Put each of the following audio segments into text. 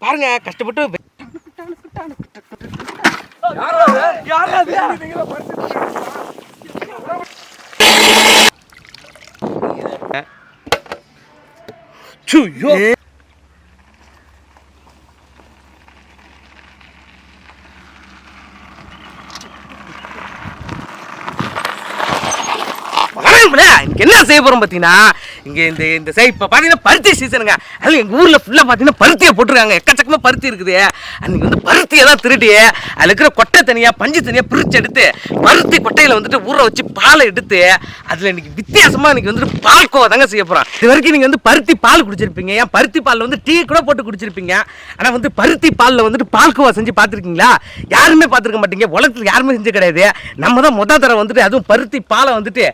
பாருங்க கஷ்டப்பட்டு என்ன செய்ய போறோம் பாத்தீங்கன்னா இங்கே இந்த இந்த சை இப்போ பார்த்தீங்கன்னா பருத்தி சீசனுங்க அதில் எங்கள் ஊரில் ஃபுல்லாக பார்த்தீங்கன்னா பருத்தியை போட்டுருக்காங்க. எக்கச்சக்கமாக பருத்தி இருக்குது. அன்றைக்கி வந்து பருத்தியை தான் திருடி அதில் இருக்கிற கொட்டை தனியாக பஞ்சு தனியாக பிரித்து எடுத்து பருத்தி கொட்டையில் வந்துட்டு ஊற வச்சு பாலை எடுத்து அதில் இன்னைக்கு வித்தியாசமாக இன்னைக்கு வந்துட்டு பால்கோவா தாங்க செய்ய போகிறோம் இது வரைக்கும் நீங்கள் வந்து பருத்தி பால் குடிச்சிருப்பீங்க. ஏன் பருத்தி பாலில் வந்து டீ கூட போட்டு குடிச்சிருப்பீங்க. ஆனால் வந்து பருத்தி பாலில் வந்துட்டு பால்கோவா செஞ்சு பார்த்துருக்கீங்களா யாருமே பார்த்துருக்க மாட்டீங்க. உலகத்தில் யாருமே செஞ்சு கிடையாது. நம்ம தான் முதல் தடவை வந்துட்டு அதுவும் பருத்தி பாலை வந்துட்டு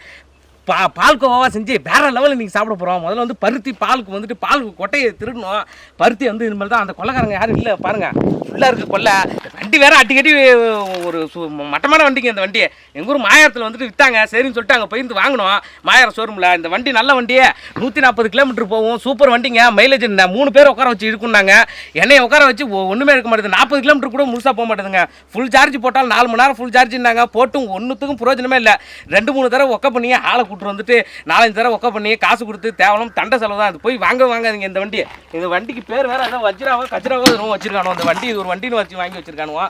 பா பால்கோவாவாக செஞ்சு வேற லெவலில் நீங்கள் சாப்பிட போகிறோம் முதல்ல வந்து பருத்தி பாலுக்கு வந்துட்டு பாலுக்கு கொட்டையை திருடணும். பருத்தி வந்து இனிமேல் தான் அந்த கொள்ளைக்காரங்க யாரும் இல்லை. பாருங்கள் ஃபுல்லாக இருக்குது கொள்ளை வண்டி வேறு அடிக்கடி ஒரு சு- மட்டமான வண்டிங்க இந்த வண்டி எங்கள் ஊர் மாயாரத்தில் வந்துட்டு விற்றாங்க சரின்னு சொல்லிட்டு அங்கே போயிருந்து வாங்கினோம். மாயாரம் ஷோரூமில் இந்த வண்டி நல்ல வண்டியே. நூற்றி நாற்பது கிலோமீட்டர் போகும். சூப்பர் வண்டிங்க. மைலேஜ் மூணு பேர் உட்கார வச்சு இருக்குன்னாங்க. என்னையை உட்கார வச்சு ஒன்றுமே இருக்க மாட்டேது. நாற்பது கிலோமீட்டர் கூட முழுசாக போக மாட்டேதுங்க. ஃபுல் சார்ஜ் போட்டால் நாலு மணி நேரம் ஃபுல் சார்ஜ்னாங்க போட்டும் ஒன்றுத்துக்கும் பிரயோஜனமே இல்லை. ரெண்டு மூணு தடவை ஒக்க பண்ணி ஆளை கூட்டு வந்துட்டு நாலஞ்சு தடவை ஒக்க பண்ணி காசு கொடுத்து தேவலாம் தண்டை செலவு தான். அது போய் வாங்க வாங்காதீங்க இந்த வண்டி இந்த வண்டிக்கு பேர் வேற ஏதோ வஜ்ராவோ கஜ்ராவோ எதுவும் வச்சிருக்கானோ அந்த வண்டி இது ஒரு வண்டின்னு வச்சு வாங்கி வச்சிருக்கானுவோ.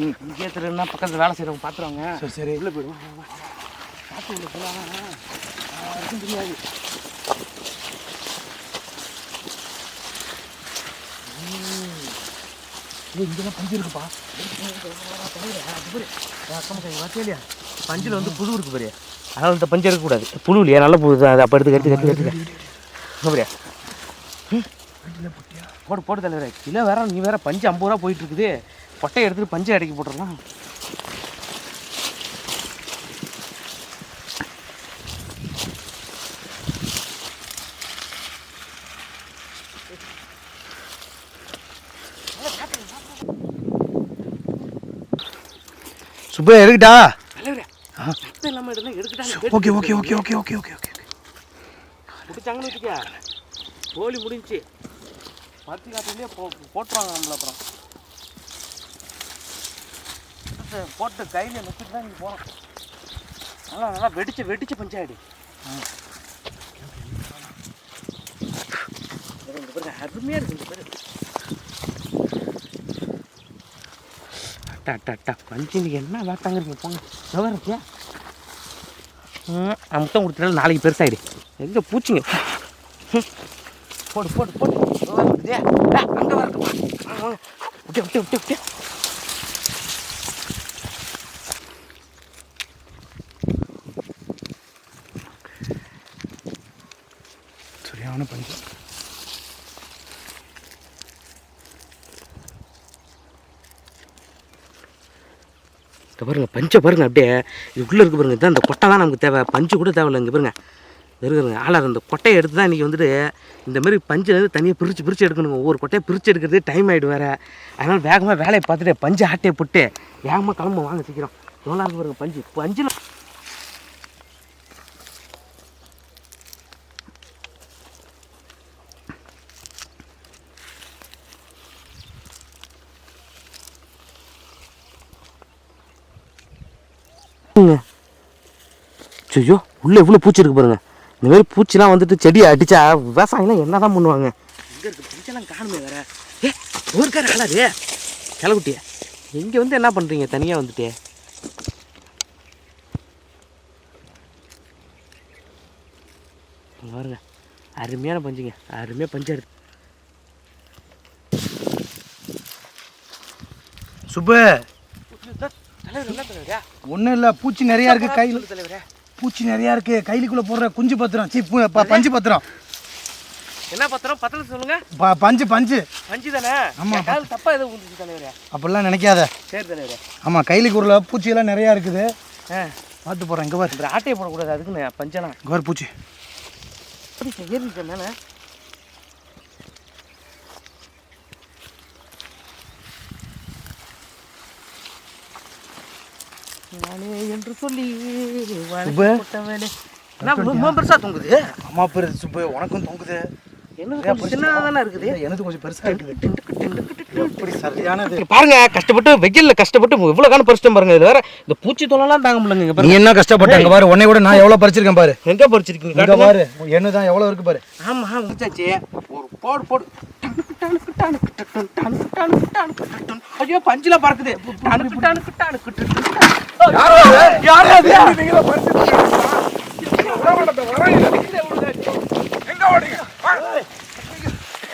இங்கே திருன்னா பக்கத்தில் வேலை செய்கிறவங்க பார்த்துருவாங்க சரி சரி. உள்ள போயிடுவோம். காற்று உள்ள போகலாம் யாருக்கும் தெரியாது இங்கெல்லாம் பஞ்சு இருக்குப்பா. பஞ்சில் வந்து புழு இருக்கு பெரிய அதனால் இந்த பஞ்சு இருக்கக்கூடாது புழு இல்லையா? நல்ல புழு தான் அது அப்போ எடுத்து கட்டி கட்டி கட்டி அப்படியா போடு போடு தலைவரே. கிலோ வேற நீ வேற பஞ்சு ஐம்பது ரூபா போயிட்டு இருக்குது. கொட்டையை எடுத்துட்டு பஞ்சை அடைக்கி போட்டுடலாம். சுப்பா இருக்குடா தலைவரே சத்தம் இல்லாமல் இருந்தால் எடுத்துட்டாங்க okay okay okay okay okay okay okay. முடிச்சாங்கன்னு வச்சுக்க. கோழி முடிஞ்சு. பருத்தி காட்டுலேயே போ போட்டுருவாங்க நம்மள அப்புறம். போட்டு கையில் நொச்சிட்டு தான் நீங்கள் போகணும் நல்லா நல்லா வெடிச்சு வெடிச்சு பஞ்சாயடி. அருமையாக இருக்கு இந்த பாரு. அட்டா அட்டா அட்டா பஞ்சு என்ன வேட்டாங்க போங்க எவ்வளோ இருக்கியா ம் நான் முத்தம் கொடுத்துட்டாலும் நாளைக்கு பெருசாகிடு எங்கே பூச்சிங்க? ம். போடு போடு. போடு அங்கே வரட்டும்? விட்டு விட்டு விட்டு விட்டு. சரியான பஞ்சு இந்த பாருங்க பஞ்சை பாருங்க அப்படியே. உள்ளே இருக்க பாருங்க இதான் இந்த கொட்டை தான் நமக்கு தேவை. பஞ்சு கூட தேவையில்ல இங்கே பாருங்கள் இருக்குதுங்க ஆளாக இந்த கொட்டையை எடுத்து தான் இன்றைக்கி வந்துட்டு இந்த மாதிரி பஞ்சு வந்து தனியாக பிரித்து பிரித்து எடுக்கணுங்க. ஒவ்வொரு கொட்டையை பிரித்து எடுக்கிறது டைம் ஆகிடும் வேறு. அதனால் வேகமாக வேலையை பார்த்துட்டு பஞ்சு ஆட்டையை போட்டு வேகமாக கிளம்ப வாங்க சீக்கிரம். எவ்வளோ இருக்கு பாருங்கள் பஞ்சு. பஞ்சில் ஐயோ உள்ளே இவ்வளோ பூச்சி இருக்கு பாருங்க. இந்த மாதிரி பூச்சிலாம் வந்துட்டு செடியை அடிச்சா விவசாயம்லாம் என்ன தான் பண்ணுவாங்க? எங்கே இருக்கு பூச்செல்லாம் காணுமே வேற. ஏ ஊருக்கார ஆளாது கிளக்குட்டிய இங்கே வந்து என்ன பண்ணுறீங்க தனியாக வந்துட்டு? இங்க பாருங்க. அருமையான பஞ்சுங்க. அருமையாக பஞ்சு எடுத்து சுப்பு. தலைவர் ஒன்றும் இல்லை பூச்சி நிறையா இருக்கு கையில். தலைவரே. பூச்சி நிறையா இருக்கு கையிலுக்குள்ளே போடுற குஞ்சு பத்திரம். சி பஞ்சு பத்திரம். என்ன பத்திரம்? பத்திரம் சொல்லுங்க. பஞ்சு பஞ்சு. பஞ்சு தானே? ஆமா. என் கால் தப்பா எதுவும் தலைவரே. அப்படிலாம் நினைக்காத. சரி தலைவரே. ஆமாம் கையிலுக்கு உள்ள பூச்சியெல்லாம் நிறையா இருக்குது. ஆ. பார்த்து போகிறேன் இங்கே பாரு. ஆட்டையை போடக்கூடாது அதுக்குன்னு பஞ்செல்லாம் இங்கே பாரு பூச்சி. ஏறிச்ச மேலே நானே என்று சொல்லி ரொம்ப பெருசா தொங்குது. அம்மா பேர் சுப்பு உனக்கும் தொங்குது. என்ன கொஞ்சம் சின்னதாக தானே இருக்குது? எனது கொஞ்சம் பெருசா இருக்குது. சரியானது பாருங்க கஷ்டப்பட்டு வெயில்ல கஷ்டப்பட்டு இவ்வளவு காலம் பறிச்சிட்டோம் பாருங்க இது வேற இந்த பூச்சி தொலைலாம் தாங்க முடியலங்க நீ பாருங்க. என்ன கஷ்டப்பட்ட? அங்க பாரு உன்னை விட நான் எவ்வளவு பறிச்சிருக்கேன் பாரு. எங்க பறிச்சிருக்கீங்க? இங்க. பாரு என்னதான் எவ்வளவு இருக்கு பாரு. ஆமா முடிச்சாச்சு. ஒரு போடு போடு. டனுக்கு, டனுக்கு, டனுக்கு, டனுக்கு, டனுக்கு, டனுக்கு, டனுக்கு, டனுக்கு. ஐயோ பஞ்சில பறக்குது டனுக்கு, டனுக்கு, டனுக்கு, டனுக்கு. யாரு அது?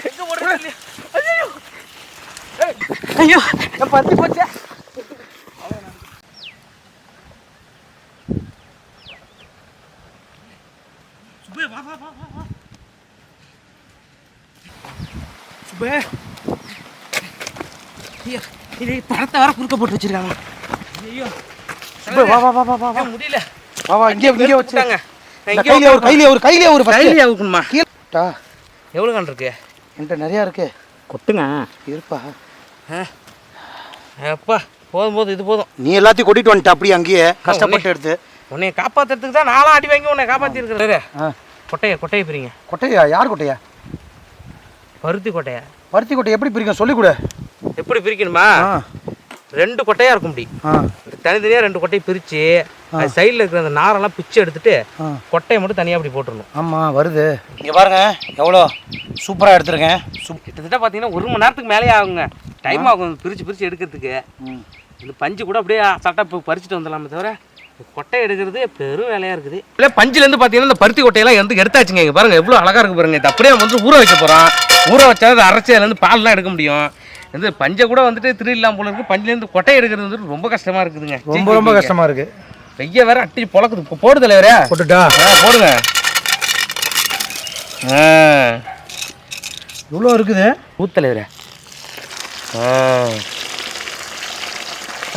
எங்க ஓடுறீங்க? ஐயையோ. ஐயோ. என் பருத்தி போச்சே. வா, வா, வா. சுப்பே. ஐயோ, இது பழத்தை வர குறுக்க போட்டு வச்சிருக்காங்க. ஐயோ. சுப்பு, வா வா வா வா வா முடியல. வா வா இங்கே இங்கே வச்சு. விட்டாங்க. நான் இந்த இங்கே கையில ஒரு கையில ஒரு கையில ஒரு. கையில கீழே. எவ்வளோ இருக்கு? என்கிட்ட நிறைய இருக்கு. கொட்டுங்க. இருப்பா. அப்பா போதும் போதும் இது போதும். நீ எல்லாத்தையும் கொட்டிட்டு வந்துட்ட அப்படியே அங்கேயே. கஷ்டப்பட்டு எடுத்து. உன்னை காப்பாத்துறதுக்கு தான் நானும் அடி வாங்கி உன்னை காப்பாத்தி இருக்கிறேன். ஆ. கொட்டையை கொட்டையை பிரிங்க. கொட்டையா? யார் கொட்டையா? பருத்தி கொட்டையா? பருத்தி கொட்டை எப்படி பிரிக்கும் சொல்லி கொடு. எப்படி பிரிக்கணுமா? ரெண்டு கொட்டையா இருக்கும் ஆ. தனித்தனியா ரெண்டு கொட்டையை பிரிச்சு அது சைடில் இருக்கிற அந்த நாரெல்லாம் பிச்சு எடுத்துட்டு கொட்டையை மட்டும் தனியா அப்படி போட்டுடணும் ஆமாம் வருது. இங்கே பாருங்க எவ்வளோ சூப்பராக எடுத்திருக்கேன். சூப் கிட்டத்தட்ட பார்த்தீங்கன்னா ஒரு மணி நேரத்துக்கு மேலே ஆகுங்க. டைம் ஆகும். பிரிச்சு பிரிச்சு எடுக்கிறதுக்கு. இந்த பஞ்சு கூட அப்படியே சட்டை இப்போ பறிச்சுட்டு வந்துடலாமே தவிர கொட்டை எடுக்கிறது பெரும் வேலையாக இருக்குது. இல்லை பஞ்சுலேருந்து பார்த்தீங்கன்னா இந்த பருத்தி கொட்டையெல்லாம் வந்து எடுத்தாச்சுங்க. இங்கே பாருங்க எவ்வளோ அழகாக இருக்கு பாருங்க. இது அப்படியே வந்து ஊற வைக்க போகிறோம் ஊற வச்சா அது அரைச்சி அதுலேருந்து பால்லாம் எடுக்க முடியும். இந்த பஞ்சை கூட வந்துட்டு திருடலாம் போல இருக்கு. பஞ்சுலேருந்து கொட்டை எடுக்கிறது வந்து ரொம்ப கஷ்டமாக இருக்குதுங்க. ரொம்ப ரொம்ப கஷ்டமாக இருக்கு. வெய்ய வேற அட்டி பொழக்குது. இப்போ போடு தலைவரே போட்டுட்டா? போடுங்க. ஆ. இவ்வளோ இருக்குது? ஊத்தலைவரே ஆ.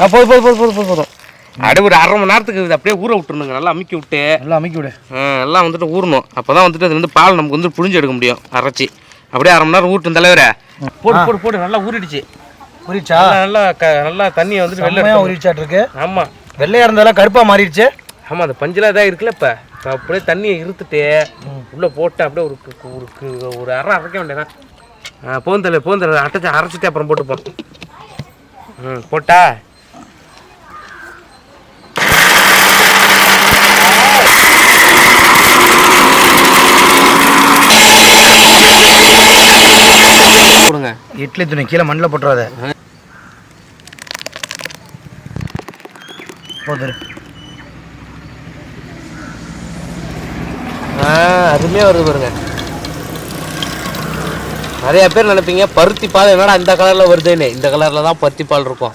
போதும் போதும் போதும் போதும் போதும் போதும் அப்படியே ஒரு அரை மணி நேரத்துக்கு இது அப்படியே ஊற விட்டுருணுங்க நல்லா அமுக்கி விட்டு. நல்லா அமைக்கி விடு. எல்லாம் வந்துட்டு ஊறணும். அப்போ தான் வந்துட்டு அது வந்து பால் நமக்கு வந்து புழிஞ்சு எடுக்க முடியும் அரைச்சி. அப்படியே அரை மணி நேரம் ஊட்டும் தலைவரே. போடு போடு போடு நல்லா ஊறிடுச்சு. புரிச்சா நல்லா நல்லா க நல்லா தண்ணியை வந்துட்டு எடுத்து உரிச்சாட்டு இருக்கு ஆமாம் வெள்ளையா இருந்ததெல்லாம் கருப்பாக மாறிடுச்சு. ஆமாம் அந்த பஞ்சில் இதாக இருக்குல்ல இப்போ. அப்படியே தண்ணியை இருத்துட்டு உள்ளே போட்டு அப்படியே ஒரு ஒரு அரை அரைக்க வேண்டியதான் ஆ போந்தலை போந்தலை அரைச்சி அரைச்சிட்டு அப்புறம் போட்டுப்போம் ம் போட்டா? கொடுங்க. இட்லி துணி கீழே மண்ணில் போட்டுறாத. போதுரு ஆ அருமையாக வருது பாருங்க. நிறைய பேர் நினைப்பீங்க பருத்தி பால் என்னடா இந்த கலரில் வருதுன்னு. இந்த கலரில் தான் பருத்தி பால் இருக்கும்.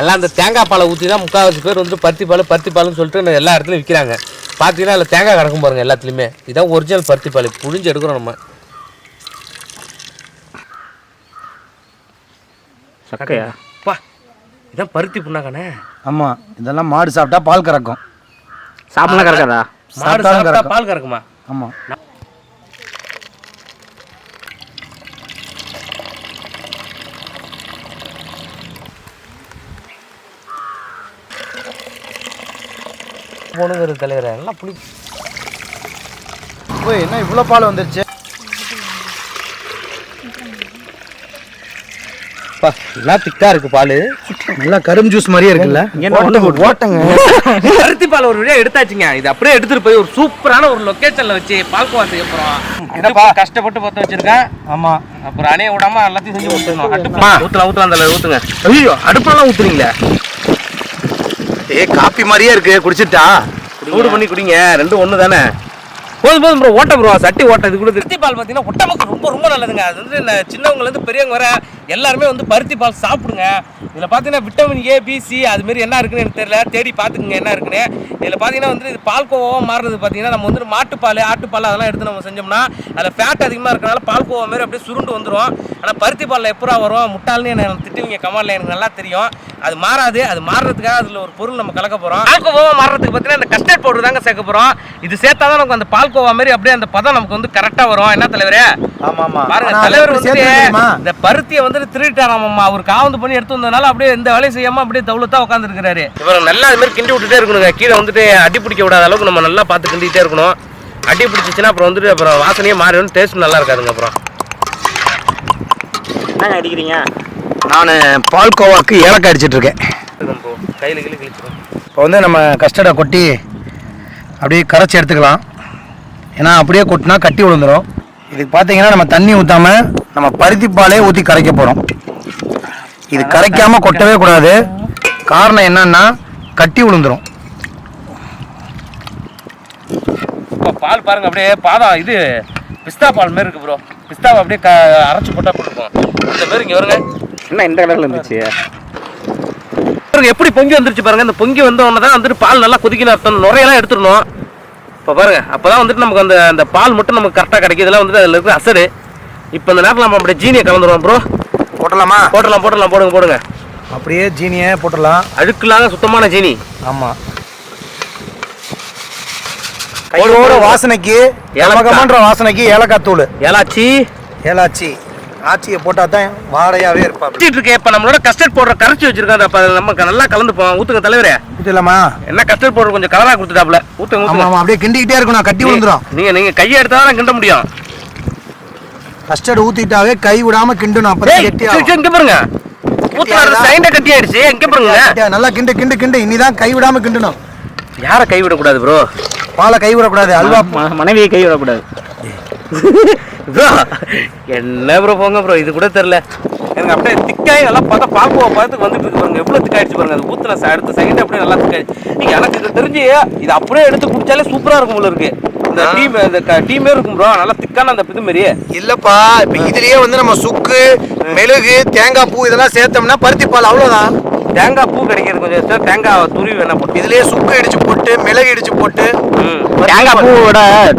எல்லாம் அந்த தேங்காய் பாலை ஊற்றி தான் முக்கால்வாசி பேர் வந்து பருத்தி பால் பருத்தி பால்னு சொல்லிட்டு எல்லா இடத்துலையும் விற்கிறாங்க பார்த்தீங்கன்னா அதில் தேங்காய் கிடக்கும் பாருங்க எல்லாத்துலேயுமே. இதான் ஒரிஜினல் பருத்தி பால். புழிஞ்சு எடுக்கிறோம் நம்ம. சக்கையா? பா இதான் பருத்தி புண்ணாக்கானே. ஆமாம் இதெல்லாம் மாடு சாப்பிட்டா பால் கறக்கும். சாப்பிடலாம் கறக்காதா? மாடு சாப்பிட்டா. பால் கறக்குமா? ஆமாம் போனுங்கிறது தலைவரை. எல்லாம் புளி ஓய் என்ன இவ்வளோ பால் வந்துருச்சு? பா எல்லாம் திக்கா இருக்கு பால். நல்லா கரும் ஜூஸ் மாதிரியே இருக்குல்ல. என்ன ஓட்டங்க பருத்தி பால் ஒரு வழியா எடுத்தாச்சுங்க. இது அப்படியே எடுத்துட்டு போய் ஒரு சூப்பரான ஒரு லொகேஷன்ல வச்சு பால்கோவா செய்ய போறோம். என்னப்பா? கஷ்டப்பட்டு பத்த வச்சிருக்கேன். ஆமாம் அப்புறம் அணைய விடாம எல்லாத்தையும் செஞ்சு ஊத்தணும். அடுப்பு ஊத்தலாம் ஊத்தலாம் தலை ஊத்துங்க. ஐயோ அடுப்பெல்லாம் ஊத்துறீங்களே ஏ காப்பி மாதிரியே இருக்கு. குடிச்சிட்டா? சூடு பண்ணி குடிங்க. ரெண்டும் ஒண்ணு தானே? போதும் போதும் ப்ரோ ஓட்ட ப்ரோ சட்டி ஓட்ட. இது கூட பருத்தி பால் பார்த்தீங்கன்னா உடம்புக்கு ரொம்ப ரொம்ப நல்லதுங்க. அது வந்து இந்த சின்னவங்கல இருந்து பெரியவங்க வர எல்லாருமே வந்து பருத்தி பால் சாப்பிடுங்க. இதில் பார்த்தீங்கன்னா விட்டமின் ஏ பி சி அது மாதிரி என்ன இருக்குன்னு எனக்கு தெரியல. தேடி பார்த்துக்குங்க என்ன இருக்குன்னு. இதில் பார்த்தீங்கன்னா வந்து இது பால் கோவாவாக மாறுறது பார்த்தீங்கன்னா நம்ம வந்து மாட்டுப்பால் ஆட்டுப்பால் அதெல்லாம் எடுத்து நம்ம செஞ்சோம்னா அதில் ஃபேட் அதிகமாக இருக்கனால பால் கோவா மாதிரி அப்படியே சுருண்டு வந்துடும் ஆனால் பருத்தி பாலில் எப்பரா வரும்? முட்டாள்னு என்ன திட்டுவீங்க கமாலில் எனக்கு நல்லா தெரியும். அது மாறாது. அது மாறுறதுக்காக அதில் ஒரு பொருள் நம்ம கலக்க போகிறோம் பால் கோவாவாக மாறுறதுக்கு பார்த்தீங்கன்னா இந்த கஸ்டர்ட் பவுடர் தாங்க சேர்க்க போறோம். இது சேர்த்தா தான் நமக்கு அந்த பால்கோவா மாதிரி அப்படியே அந்த பதம் நமக்கு வந்து கரெக்டா வரும். என்ன தலைவரே? ஆமா ஆமா. பாருங்க தலைவர் வந்து? இந்த பருத்தியை வந்து திருட்டாராமம்மா அவர் காவந்து பண்ணி எடுத்து வந்ததுனால அப்படியே இந்த வேலையை செய்யாம அப்படியே தவுளத்தா உட்காந்து இருக்கிறாரு இவர் நல்லா அது மாதிரி கிண்டி விட்டுட்டே இருக்கணுங்க. கீழே வந்துட்டு அடி பிடிக்க விடாத அளவுக்கு நம்ம நல்லா பார்த்து கிண்டிட்டே இருக்கணும். அடி பிடிச்சிச்சுன்னா அப்புறம் வந்துட்டு அப்புறம் வாசனையே மாறிடும். டேஸ்ட் நல்லா இருக்காதுங்க அப்புறம். என்னங்க அடிக்கிறீங்க? நான் பால்கோவாக்கு ஏலக்காய் அடிச்சிட்டு இருக்கேன். கையில் கிளி கிழிச்சிடும் இப்போ வந்து நம்ம கஸ்டர்டை கொட்டி அப்படியே கரைச்சி எடுத்துக்கலாம். ஏன்னா அப்படியே கொட்டினா கட்டி விழுந்துரும். இதுக்கு பார்த்தீங்கன்னா நம்ம தண்ணி ஊற்றாம நம்ம பருத்தி பாலே ஊற்றி கரைக்க போகிறோம் இது கரைக்காம கொட்டவே கூடாது. காரணம் என்னன்னா கட்டி விழுந்துரும் இப்போ பால் பாருங்க அப்படியே பாதம் இது பிஸ்தா பால் மாதிரி இருக்கு ப்ரோ பிஸ்தாவை அப்படியே க அரைச்சு போட்டா போட்டுருக்கோம் இந்த மாதிரி இங்கே வருங்க. என்ன இந்த கலர்ல இருந்துச்சு? பாருங்க எப்படி பொங்கி வந்துருச்சு பாருங்க. இந்த பொங்கி வந்த உடனே தான் வந்துட்டு பால் நல்லா கொதிக்கணும் அர்த்தம். நுரையெல்லாம் எடுத்துடணும். இப்போ பாருங்க அப்பதான் வந்துட்டு நமக்கு அந்த அந்த பால் மட்டும் நமக்கு கரெக்டாக கிடைக்கும். இதெல்லாம் வந்துட்டு அதில் இருக்கிற அசரு இப்போ இந்த நேரத்தில் நம்ம அப்படியே ஜீனியை கலந்துருவோம் ப்ரோ போட்டலாமா? போட்டலாம் போட்டலாம் போடுங்க போடுங்க. அப்படியே ஜீனியை போட்டுடலாம். அழுக்குலாங்க சுத்தமான ஜீனி ஆமாம் கையோட வாசனைக்கு ஏலக்காய். ஏலக்காய்ன்ற வாசனைக்கு ஏலக்காய் தூள். ஏலாச்சி. ஏலாச்சி. ஆச்சியை போட்டால் தான் வாடையாகவே இருப்பாங்க இருக்கேன் இப்போ நம்மளோட கஸ்டர்ட் பவுடர் கரைச்சி வச்சிருக்கோம் அதை அப்போ நம்ம நல்லா கலந்துப்போம் ஊற்றுங்க தலைவரே. ஊற்றலாமா என்ன கஸ்டர்ட் பவுடர் கொஞ்சம் கலராக கொடுத்துட்டாப்ல. ஊற்றுங்க ஆமாம் அப்படியே கிண்டிக்கிட்டே இருக்கணும். கட்டி விழுந்துரும். நீங்கள் நீங்கள் கையை எடுத்தால் தான் கிண்ட முடியும். கஸ்டர்ட் ஊற்றிட்டாவே கை விடாம கிண்டணும். அப்போ கெட்டி இங்க பாருங்க. ஊத்துறது சைண்ட கட்டி ஆயிடுச்சு. இங்க பாருங்க. நல்லா கிண்டு கிண்டு கிண்டு. இனிதான் கை விடாம கிண்டணும். யாரை கைவிட கூடாது ப்ரோ பாலை கை விடக்கூடாது அல்வா. மனைவியை கை விடக்கூடாது. ப்ரோ என்ன ப்ரோ போங்க ப்ரோ இது கூட தெரியல. எனக்கு அப்படியே திக்காய் நல்லா பார்த்தா பால்கோவா பார்த்துக்கு வந்துட்டு இருக்கு பாருங்க. எவ்வளவு திக்காயிடுச்சு பாருங்க. அது ச- அடுத்த செகண்ட் அப்படியே நல்லா திக்காயிடுச்சு நீங்க எனக்கு தெரிஞ்சு இது அப்படியே எடுத்து குடிச்சாலே சூப்பரா இருக்கும் போல இருக்கு. இந்த டீ இந்த டீமே இருக்கும் ப்ரோ நல்லா திக்கான அந்த இது மாதிரி இல்லப்பா இப்ப இதுலயே வந்து நம்ம சுக்கு மெழுகு தேங்காய் பூ இதெல்லாம் சேர்த்தோம்னா பருத்தி பால் அவ்வளவுதான். தேங்காய் பூ கிடைக்கிறது கொஞ்சம் தேங்காய் துருவி வேணா போட்டு. இதுலயே சுக்கு இடிச்சு போட்டு மிளகு இடிச்சு போட்டு. தேங்காய் பூவோட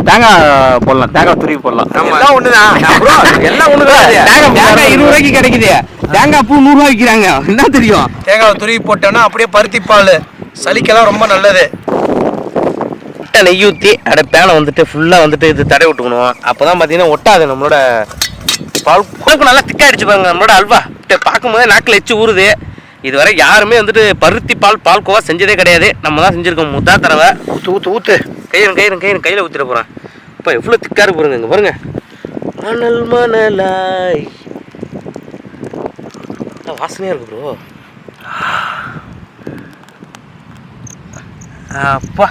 தேங்காய் போடலாம் தேங்காய் துருவி போடலாம். எல்லாம் ஒண்ணுதான். ப்ரோ எல்லாம் ஒண்ணு தேங்காய் இருபது ரூபாய்க்கு கிடைக்குது. தேங்காய் பூ நூறு ரூபாய்க்கு விற்கிறாங்க என்ன தெரியும்? தேங்காய் துருவி போட்டோம்னா அப்படியே பருத்தி பால். சளிக்கெல்லாம் ரொம்ப நல்லது. நெய் ஊற்றி அப்படியே பேனை வந்துட்டு ஃபுல்லாக வந்துட்டு இது தடை விட்டுக்கணும். அப்போ தான் பார்த்தீங்கன்னா ஒட்டாது. நம்மளோட பால் பாலுக்கு நல்லா திக்காயிடுச்சு பாருங்க. நம்மளோட அல்வா. பார்க்கும்போதே நாக்கில் எச்சு ஊறுது. இதுவரை யாருமே வந்துட்டு பருத்தி பால் பால்கோவா செஞ்சதே கிடையாது. நம்ம தான் செஞ்சுருக்கோம். முத்தா தடவை. ஊத்து ஊத்து. கையிலும் கையிலும் கையிலும் கையில் ஊற்றிட போகிறேன் இப்போ எவ்வளோ திக்காக இருக்கு பாருங்க இங்கே பாருங்க. மணல் மணலாய். வாசனையாக இருக்கு ப்ரோ அப்பா.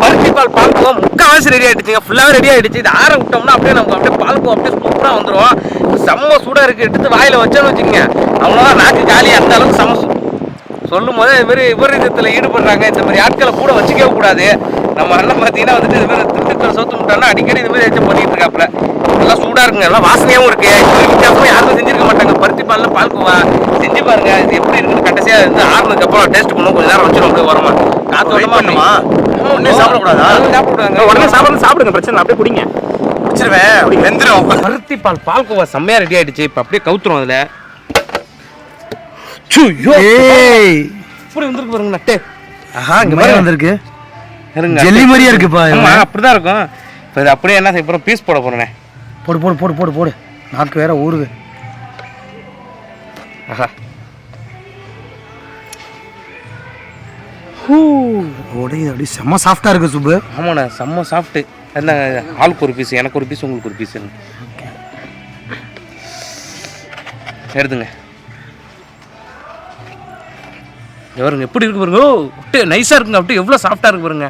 பருத்தி பால் பார்க்குவோம் முக்கால்வாசி ரெடி ஆகிடுச்சிங்க ஃபுல்லாகவே ரெடி ஆகிடுச்சு இது ஆற விட்டோம்னா அப்படியே நமக்கு அப்படியே பால்கோவா அப்படியே சூப்பராக வந்துடும் செம்ம சூடாக இருக்குது எடுத்து வாயில் வச்சோன்னு வச்சுக்கோங்க. அவ்வளோதான் நாக்கு ஜாலியாக அந்த அளவுக்கு செம்ம சொல்லும் போதே இது மாதிரி விபரீதத்தில் ஈடுபடுறாங்க. இந்த மாதிரி ஆட்களை கூட வச்சுக்கவே கூடாது. நம்ம அண்ணன் பார்த்தீங்கன்னா வந்துட்டு இது மாதிரி திண்டுக்கல் சோத்து முட்டானா அடிக்கடி இது மாதிரி ஏதாச்சும் பண்ணிட்டு இருக்காப்புல நல்லா சூடாக இருக்குங்க. நல்லா வாசனையாகவும் இருக்கு. இது மாதிரி வித்தியாசமா யாருமே செஞ்சிருக்க மாட்டாங்க. பருத்தி பால்ல பால்கோவா செஞ்சு பாருங்க. இது எப்படி இருக்குன்னு கடைசியா இருந்து ஆறுனதுக்கு அப்புறம் டேஸ்ட் பண்ணுவோம் கொஞ்ச நேரம் வச்சிரும் அப்படியே வரமா காத்து Wait வரமா பண்ணுமா? உடனே சாப்பிடக்கூடாதா? சாப்பிடக்கூடாது உடனே சாப்பிட சாப்பிடுங்க. பிரச்சனை இல்லை, அப்படியே குடிங்க. வச்சிருவேன் வெந்துடும் பருத்தி பால் பால்கோவா செம்மையா ரெடி ஆயிடுச்சு. இப்போ அப்படியே கவுத்துரும் அதுல. இப்படி வந்துருக்கு பாருங்க நட்டு ஆஹா இங்க மாதிரி வந்திருக்கு ஜெல்லி மாதிரியே இருக்குப்பா அப்படிதான் இருக்கும். இப்போ அப்படியே என்ன செய்ய பீஸ் போட போறேனே போடு போடு போடு போடு போடு. நாக்கு வேற ஊறுது. ஆஹா. உடையுது அப்படி செம்ம சாஃப்டா இருக்கு சுப்பு. ஆமாண்ணே செம்ம சாப்பிட்டு என்ன ஆளுக்கு ஒரு பீஸ் எனக்கு ஒரு பீஸ் உங்களுக்கு ஒரு பீஸ் எடுத்துங்க. பாருங்க எப்படி இருக்கு பாருங்க. அப்படியே நைஸாக இருக்குங்க அப்படியே எவ்வளோ சாஃப்டாக இருக்கு பாருங்க.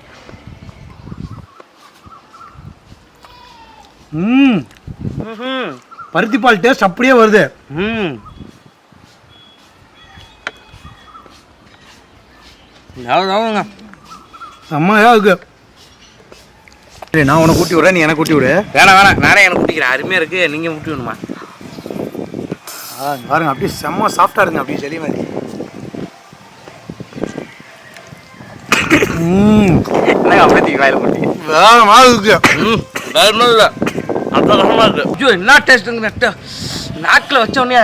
ம் பருத்தி பால் டேஸ்ட் அப்படியே வருது. ம் செம்மையா இருக்கு. சரி நான் உனக்கு கூட்டி விடுறேன் நீ எனக்கு கூட்டி விடு. வேணாம் வேணாம். நானே எனக்கு குட்டிக்கிறேன். அருமையாக இருக்கு. நீங்கள் முட்டி வேணுமா ஆ, பாருங்க அப்படியே செம்ம சாஃப்டா இருங்க அப்படியே ஜெல்லி மாதிரி. அப்படியே வாயில போட்டீங்க வேற மாதிரி இருக்கு. ம் வேறு ஒன்றும் இல்லை அற்புதமாக இருக்கு ஐயோ என்ன டேஸ்ட்டுங்க நட்டு? நாக்கில் வச்ச உடனே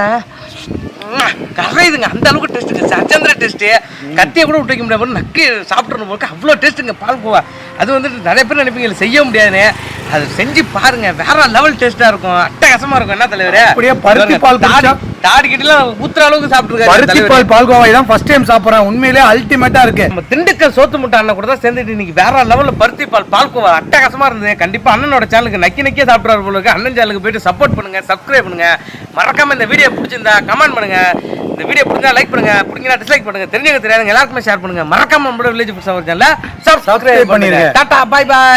கரையுதுங்க அந்த அளவுக்கு டேஸ்ட்டுங்க சச்சந்திர டேஸ்ட்டு கத்தியை கூட விட்டு வைக்க முடியாது நக்கி சாப்பிட்றணும் போல அவ்வளோ டேஸ்ட்டுங்க பால் கோவா. அது வந்துட்டு நிறைய பேர் நினைப்பீங்க செய்ய முடியாதுன்னு. அது செஞ்சு பாருங்க. வேற லெவல் டேஸ்ட்டாக இருக்கும். அட்டகாசமா இருக்கும். என்ன தலைவரே? அப்படியே பருத்தி பால் கிட்டலாம் ஊத்துற அளவுக்கு சாப்பிட்டுருக்காரு பருத்தி பால் பால்கோவாய் தான் ஃபர்ஸ்ட் டைம் சாப்பிட்றேன். உண்மையிலே அல்டிமேட்டா இருக்கு. நம்ம திண்டுக்கல் சோத்து முட்டை அண்ணன் கூட தான் சேர்ந்துட்டு இன்னைக்கு வேற லெவல்ல பருத்தி பால் பால்கோவா அட்டகாசமா இருந்தது. கண்டிப்பா அண்ணனோட சேனலுக்கு நக்கி நக்கியே சாப்பிட்றாரு போல இருக்கு. அண்ணன் சேனலுக்கு போயிட்டு சப்போர்ட் பண்ணுங்க சப்ஸ்கிரைப் பண்ணுங்க. மறக்காம இந்த வீடியோ பிடிச்சிருந்தா கமெண்ட் பண்ணுங்க. இந்த வீடியோ பிடிச்சா லைக் பண்ணுங்க. பிடிக்கல டிஸ்லைக் பண்ணுங்க. தெரிஞ்சவங்க தெரியாதுங்க எல்லாருக்குமே ஷேர் பண்ணுங்க. மறக்காம நம்மளோட வில்லேஜ் புதுசாக சேனல சப்ஸ்கிரைப் பண்ணிருங்க. பண்ணிருங்க. Tata bye by